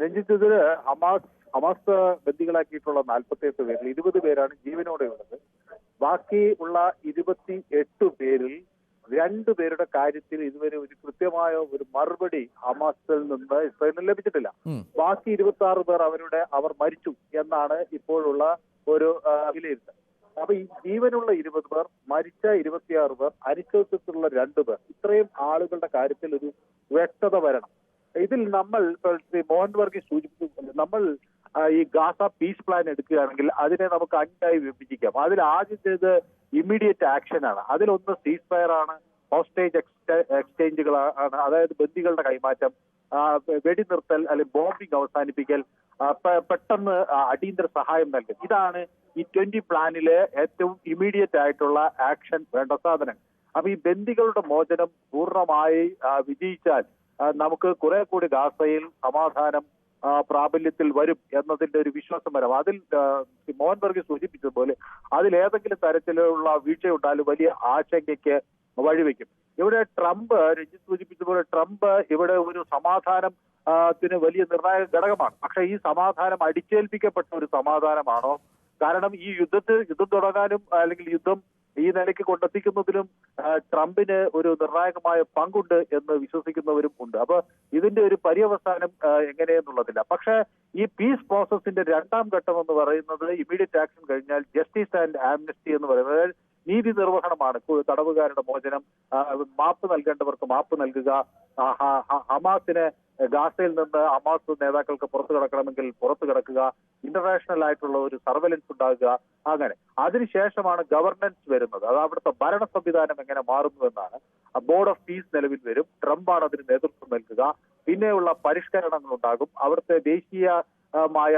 രഞ്ജിത്ത് ഇതിൽ Hamas Hamas ബന്ദികളാക്കിയിട്ടുള്ള നാൽപ്പത്തി എട്ട് പേരിൽ ഇരുപത് പേരാണ് ജീവനോടെ ഉള്ളത്. ബാക്കി ഉള്ള ഇരുപത്തി എട്ട് പേരിൽ രണ്ടു പേരുടെ കാര്യത്തിൽ ഇതുവരെ ഒരു കൃത്യമായ ഒരു മറുപടി ഹമാസിൽ നിന്ന് ഇസ്രായേലിന് ലഭിച്ചിട്ടില്ല. ബാക്കി ഇരുപത്തി ആറ് പേർ അവരുടെ അവർ മരിച്ചു എന്നാണ് ഇപ്പോഴുള്ള ഒരു വിലയിരുത്തൽ. അപ്പൊ ഈ ജീവനുള്ള ഇരുപത് പേർ മരിച്ച ഇരുപത്തിയാറ് പേർ അനിശ്ചിതത്വത്തിലുള്ള രണ്ടു പേർ ഇത്രയും ആളുകളുടെ കാര്യത്തിൽ ഒരു വ്യക്തത വരണം. ഇതിൽ നമ്മൾ മോഹൻ വർഗീസ് സൂചിപ്പിച്ചു നമ്മൾ ഈ ഗാസ പീസ് പ്ലാൻ എടുക്കുകയാണെങ്കിൽ അതിനെ നമുക്ക് അഞ്ചായി വിഭജിക്കാം. അതിൽ ആദ്യത്തേത് ഇമ്മീഡിയറ്റ് ആക്ഷൻ ആണ് അതിലൊന്ന് സീസ് ഫയർ ആണ് ഹോസ്റ്റേജ് എക്സ്ചേഞ്ചുകൾ ആണ്. അതായത് ബന്ദികളുടെ കൈമാറ്റം വെടിനിർത്തൽ അല്ലെങ്കിൽ ബോംബിംഗ് അവസാനിപ്പിക്കൽ പെട്ടെന്ന് അടിയന്തര സഹായം നൽകൽ. ഇതാണ് ഈ ട്വന്റി പ്ലാനിലെ ഏറ്റവും ഇമ്മീഡിയറ്റ് ആയിട്ടുള്ള ആക്ഷൻ വേണ്ട സാധനം അപ്പൊ ഈ ബന്ദികളുടെ മോചനം പൂർണമായി വിജയിച്ചാൽ നമുക്ക് കുറെ കൂടി ഗാസയിൽ സമാധാനം പ്രാബല്യത്തിൽ വരും എന്നതിന്റെ ഒരു വിശ്വാസം വരാം. അതിൽ മോഹൻ ബർഗ് സൂചിപ്പിച്ചതുപോലെ അതിലേതെങ്കിലും തരത്തിലുള്ള വീഴ്ചയുണ്ടായാലും വലിയ ആശങ്കയ്ക്ക് വഴിവെക്കും. ഇവിടെ ട്രംപ് രഞ്ജിത്ത് സൂചിപ്പിച്ചതുപോലെ ട്രംപ് ഇവിടെ ഒരു സമാധാനം ത്തിന് വലിയ നിർണായക ഘടകമാണ്. പക്ഷെ ഈ സമാധാനം അടിച്ചേൽപ്പിക്കപ്പെട്ട ഒരു സമാധാനമാണോ? കാരണം ഈ യുദ്ധത്തിൽ യുദ്ധം തുടങ്ങാനും അല്ലെങ്കിൽ യുദ്ധം ഈ നിലയ്ക്ക് കൊണ്ടെത്തിക്കുന്നതിലും ട്രംപിന് ഒരു നിർണായകമായ പങ്കുണ്ട് എന്ന് വിശ്വസിക്കുന്നവരും ഉണ്ട്. അപ്പൊ ഇതിന്റെ ഒരു പര്യവസാനം എങ്ങനെയെന്നുള്ളതില്ല. പക്ഷേ ഈ പീസ് പ്രോസസ്സിന്റെ രണ്ടാം ഘട്ടം എന്ന് പറയുന്നത് ഇമ്മീഡിയറ്റ് ആക്ഷൻ കഴിഞ്ഞാൽ ജസ്റ്റിസ് ആൻഡ് ആംനസ്റ്റി എന്ന് പറയുന്നത്. നീതി നിർവഹണമാണ്. തടവുകാരുടെ മോചനം മാപ്പ് നൽകേണ്ടവർക്ക് മാപ്പ് നൽകുക. ഹമാസിന് ഗാസയിൽ നിന്ന് ഹമാസ് നേതാക്കൾക്ക് പുറത്തു കിടക്കണമെങ്കിൽ പുറത്തു കിടക്കുക. ഇന്റർനാഷണൽ ആയിട്ടുള്ള ഒരു സർവലൻസ് ഉണ്ടാകുക. അങ്ങനെ. അതിനുശേഷമാണ് ഗവർണൻസ് വരുന്നത്. അത് അവിടുത്തെ ഭരണ സംവിധാനം എങ്ങനെ മാറുന്നുവെന്നാണ് ബോർഡ് ഓഫ് പീസ് നിലവിൽ വരും. ട്രംപാണ് അതിന് നേതൃത്വം നൽകുക. പിന്നെയുള്ള പരിഷ്കരണങ്ങൾ ഉണ്ടാകും അവിടുത്തെ ദേശീയമായ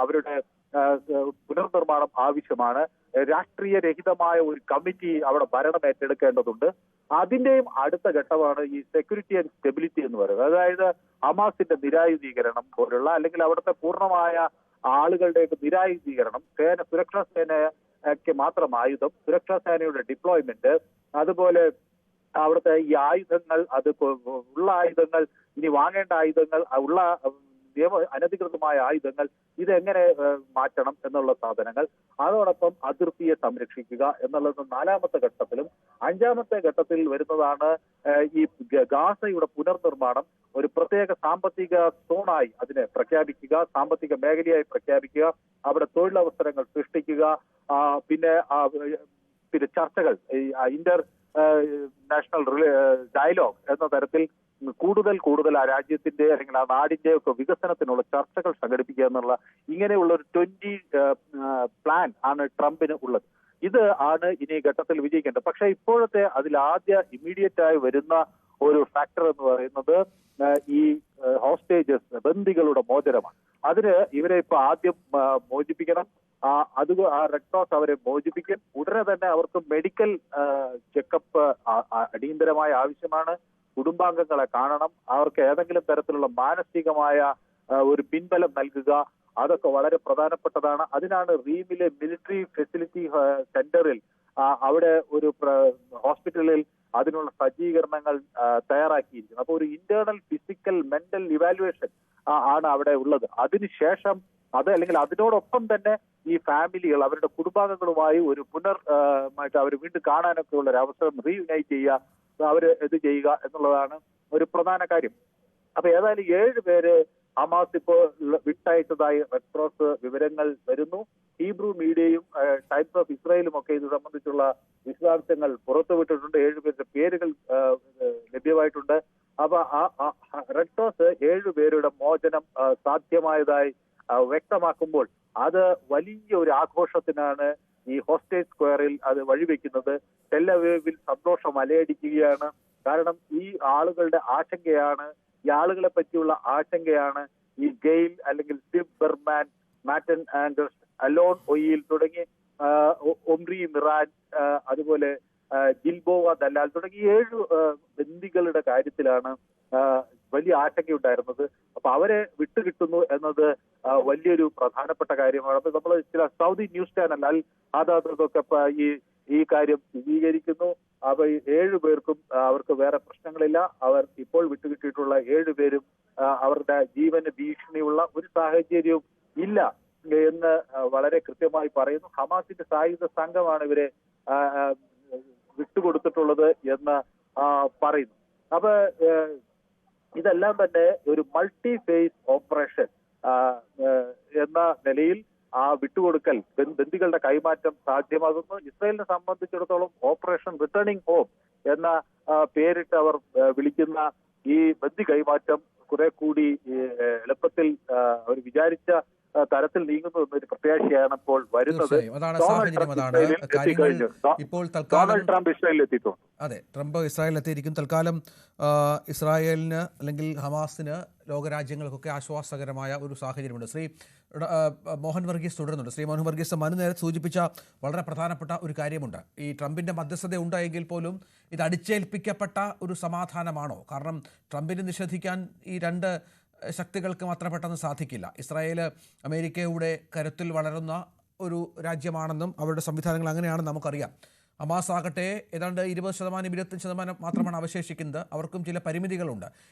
അവരുടെ പുനർനിർമ്മാണം ആവശ്യമാണ്. രാഷ്ട്രീയ രഹിതമായ ഒരു കമ്മിറ്റി അവിടെ ഭരണം ഏറ്റെടുക്കേണ്ടതുണ്ട്. അതിന്റെയും അടുത്ത ഘട്ടമാണ് ഈ സെക്യൂരിറ്റി ആൻഡ് സ്റ്റെബിലിറ്റി എന്ന് പറയുന്നത്. അതായത് ഹമാസിന്റെ നിരായുധീകരണം പോലുള്ള അല്ലെങ്കിൽ അവിടുത്തെ പൂർണമായ ആളുകളുടെ നിരായുധീകരണം സേന സുരക്ഷാ സേനയ്ക്ക് മാത്രം ആയുധം സുരക്ഷാ സേനയുടെ ഡിപ്ലോയ്മെന്റ് അതുപോലെ അവിടുത്തെ ഈ ആയുധങ്ങൾ അത് ഉള്ള ആയുധങ്ങൾ ഇനി വാങ്ങേണ്ട ആയുധങ്ങൾ ഉള്ള നിയമ അനധികൃതമായ ആയുധങ്ങൾ ഇതെങ്ങനെ മാറ്റണം എന്നുള്ള സാധനങ്ങൾ അതോടൊപ്പം അതിർത്തിയെ സംരക്ഷിക്കുക എന്നുള്ളത് നാലാമത്തെ ഘട്ടത്തിലും അഞ്ചാമത്തെ ഘട്ടത്തിൽ വരുന്നതാണ് ഈ ഗാസയുടെ പുനർനിർമ്മാണം ഒരു പ്രത്യേക സാമ്പത്തിക സോണായി അതിനെ പ്രഖ്യാപിക്കുക സാമ്പത്തിക മേഖലയായി പ്രഖ്യാപിക്കുക അവിടെ തൊഴിലവസരങ്ങൾ സൃഷ്ടിക്കുക പിന്നെ പിന്നെ ചർച്ചകൾ ഈ ഇന്റർ നാഷണൽ ഡയലോഗ് എന്ന തരത്തിൽ കൂടുതൽ കൂടുതൽ ആ രാജ്യത്തിന്റെ അല്ലെങ്കിൽ ആ നാടിന്റെ ഒക്കെ വികസനത്തിനുള്ള ചർച്ചകൾ സംഘടിപ്പിക്കുക എന്നുള്ള ഇങ്ങനെയുള്ള ഒരു ട്വന്റി പ്ലാൻ ആണ് ട്രംപിന് ഉള്ളത്. ഇത് ആണ് ഇനി ഘട്ടത്തിൽ വിജയിക്കേണ്ടത്. പക്ഷെ ഇപ്പോഴത്തെ അതിൽ ആദ്യ ഇമ്മീഡിയറ്റ് ആയി വരുന്ന ഒരു ഫാക്ടർ എന്ന് പറയുന്നത് ഈ ഹോസ്റ്റേജസ് ബന്ദികളുടെ മോചനമാണ്. അതിന് ഇവരെ ഇപ്പൊ ആദ്യം മോചിപ്പിക്കണം. അത് ആ റെഡ് ക്രോസ് അവരെ മോചിപ്പിക്കും. ഉടനെ തന്നെ അവർക്ക് മെഡിക്കൽ ചെക്കപ്പ് അടിയന്തരമായ ആവശ്യമാണ്. കുടുംബാംഗങ്ങളെ കാണണം. അവർക്ക് ഏതെങ്കിലും തരത്തിലുള്ള മാനസികമായ ഒരു പിൻബലം നൽകുക. അതൊക്കെ വളരെ പ്രധാനപ്പെട്ടതാണ്. അതിനാണ് റീമിലെ മിലിറ്ററി ഫെസിലിറ്റി സെന്ററിൽ അവിടെ ഒരു ഹോസ്പിറ്റലിൽ അതിനുള്ള സജ്ജീകരണങ്ങൾ തയ്യാറാക്കിയിരിക്കുന്നത്. അപ്പോൾ ഒരു ഇന്റേണൽ ഫിസിക്കൽ മെന്റൽ ഇവാലുവേഷൻ ആണ് അവിടെ ഉള്ളത്. അതിനുശേഷം അത് അല്ലെങ്കിൽ അതിനോടൊപ്പം തന്നെ ഈ ഫാമിലികൾ അവരുടെ കുടുംബാംഗങ്ങളുമായി ഒരു പുനർ അവർ വീണ്ടും കാണാനൊക്കെ ഉള്ള ഒരു അവസരം റീയുണൈറ്റ് ചെയ്യുക. അവർ ഇത് ചെയ്യുക എന്നുള്ളതാണ് ഒരു പ്രധാന കാര്യം. അപ്പൊ ഏതായാലും ഏഴ് പേര് ഹമാസ് ഇപ്പോ വിട്ടയച്ചതായി റെഡ് ക്രോസ് വിവരങ്ങൾ വരുന്നു. ഹീബ്രു മീഡിയയും ടൈംസ് ഓഫ് ഇസ്രായേലും ഒക്കെ ഇത് സംബന്ധിച്ചുള്ള വിശദാംശങ്ങൾ പുറത്തുവിട്ടിട്ടുണ്ട് ഏഴുപേരുടെ പേരുകൾ ലഭ്യമായിട്ടുണ്ട്. അപ്പൊ ആ റെഡ് ക്രോസ് ഏഴു പേരുടെ മോചനം സാധ്യമായതായി വ്യക്തമാക്കുമ്പോൾ അത് വലിയ ഒരു ആഘോഷത്തിനാണ് ഈ ഹോസ്റ്റേജ് സ്ക്വയറിൽ അത് വഴിവെക്കുന്നത് ടെല്ലവേവിൽ സന്തോഷം അലയടിക്കുകയാണ്. കാരണം ഈ ആളുകളുടെ ആശങ്കയാണ് ഈ ആളുകളെ പറ്റിയുള്ള ആശങ്കയാണ് ഈ ഗെയിൽ അല്ലെങ്കിൽ Steve Berman Matan Anders Alon ഒയിൽ തുടങ്ങി ഒംറി മിറാൻ അതുപോലെ ജിൽബോവ ദലാൽ തുടങ്ങി ഏഴ് ബന്ദികളുടെ കാര്യത്തിലാണ് വലിയ ആശങ്കയുണ്ടായിരുന്നത് അപ്പൊ അവരെ വിട്ടുകിട്ടുന്നു എന്നത് വലിയൊരു പ്രധാനപ്പെട്ട കാര്യമാണ്. അപ്പൊ നമ്മൾ ചില സൗദി ന്യൂസ് ചാനൽ അൽ ആദാദൊക്കെ ഈ ഈ കാര്യം സ്ഥിരീകരിക്കുന്നു അപ്പൊ ഏഴു പേർക്കും അവർക്ക് വേറെ പ്രശ്നങ്ങളില്ല. അവർ ഇപ്പോൾ വിട്ടുകിട്ടിയിട്ടുള്ള ഏഴു പേരും അവരുടെ ജീവന് ഭീഷണിയുള്ള ഒരു സാഹചര്യവും ഇല്ല എന്ന് വളരെ കൃത്യമായി പറയുന്നു. ഹമാസിന്റെ സായുധ സംഘമാണ് ഇവരെ വിട്ടുകൊടുത്തിട്ടുള്ളത് എന്ന് പറയുന്നു. അപ്പൊ ഇതെല്ലാം തന്നെ ഒരു മൾട്ടി ഫേസ് ഓപ്പറേഷൻ എന്ന നിലയിൽ ആ വിട്ടുകൊടുക്കൽ ബന്ദികളുടെ കൈമാറ്റം സാധ്യമാകുന്നു. ഇസ്രയേലിനെ സംബന്ധിച്ചിടത്തോളം ഓപ്പറേഷൻ റിട്ടേണിംഗ് ഹോം എന്ന പേരിട്ട് അവർ വിളിക്കുന്ന ഈ ബന്ദി കൈമാറ്റം കുറെ കൂടി എളുപ്പത്തിൽ അവർ വിചാരിച്ച തരത്തിൽ നീങ്ങുന്നു എന്നൊരു പ്രത്യാശയാണ് ഇപ്പോൾ വരുന്നത്. ഇപ്പോൾ ഡൊണാൾഡ് ട്രംപ് ഇസ്രായേലിൽ എത്തിയിട്ടുണ്ട്. അതെ ട്രംപ് ഇസ്രായേലിൽ എത്തിയിരിക്കും. തൽക്കാലം ഇസ്രായേലിന് അല്ലെങ്കിൽ ഹമാസിന് ലോകരാജ്യങ്ങൾക്കൊക്കെ ആശ്വാസകരമായ ഒരു സാഹചര്യമുണ്ട്. ശ്രീ മോഹൻ വർഗീസ് തുടരുന്നുണ്ട്. ശ്രീ മോഹൻ വർഗീസ് മനു നേരെ സൂചിപ്പിച്ച വളരെ പ്രധാനപ്പെട്ട ഒരു കാര്യമുണ്ട്. ഈ ട്രംപിന്റെ മധ്യസ്ഥത ഉണ്ടായെങ്കിൽ പോലും ഇത് അടിച്ചേൽപ്പിക്കപ്പെട്ട ഒരു സമാധാനമാണോ? കാരണം ട്രംപിന് നിഷേധിക്കാൻ ഈ രണ്ട് ശക്തികൾക്കും മാത്രം പെട്ടെന്ന് സാധിക്കില്ല. ഇസ്രായേൽ അമേരിക്കയുടെ കരുത്തിൽ വളരുന്ന ഒരു രാജ്യമാണെന്നും അവരുടെ സംവിധാനങ്ങൾ അങ്ങനെയാണെന്ന് നമുക്കറിയാം. അമാസ് ആകട്ടെ ഏതാണ്ട് ഇരുപത് ശതമാനം ഇരുപത്തഞ്ച് ശതമാനം മാത്രമാണ് അവശേഷിക്കുന്നത്. അവർക്കും ചില പരിമിതികളുണ്ട്.